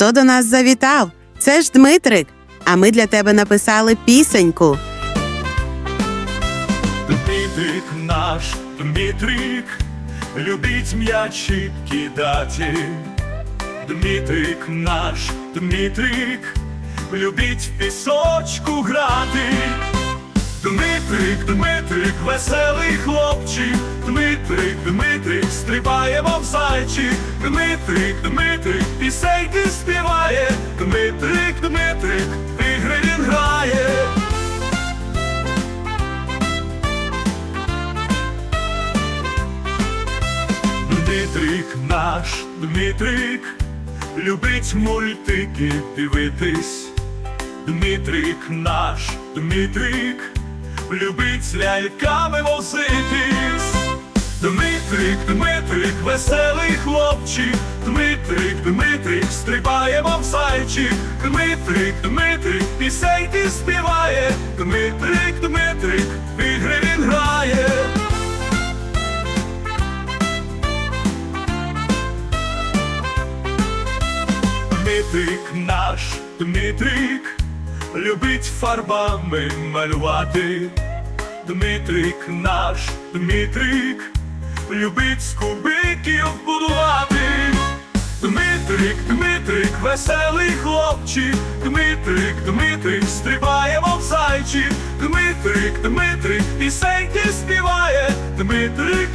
Хто до нас завітав? Це ж Дмитрик. А ми для тебе написали пісеньку. Дмитрик наш, Дмитрик, любить м'ячі кидати. Дмитрик наш, Дмитрик, любить в пісочку грати. Дмитрик, Дмитрик, веселий Дмитрик, Дмитрик, стрибає, мов зайчик, Дмитрик, Дмитрик, пісеньки співає, Дмитрик, Дмитрик, в ігри він грає. Дмитрик наш, Дмитрик, любить мультики дивитись. Дмитрик наш, Дмитрик, любить ляльками возитись. Дмитрик, Дмитрик, веселий хлопчик, Дмитрик, Дмитрик, стрибає, мов зайчик, Дмитрик, Дмитрик, пісеньки співає, Дмитрик, Дмитрик, в ігри він грає. Дмитрик наш, Дмитрик, любить фарбами малювати. Дмитрик наш, Дмитрик, любить з кубиків будувати. Дмитрик, Дмитрик, веселий хлопчик, Дмитрик, Дмитрик, стрибаємо мов зайчик, Дмитрик, Дмитрик, пісеньки співає, Дмитрик,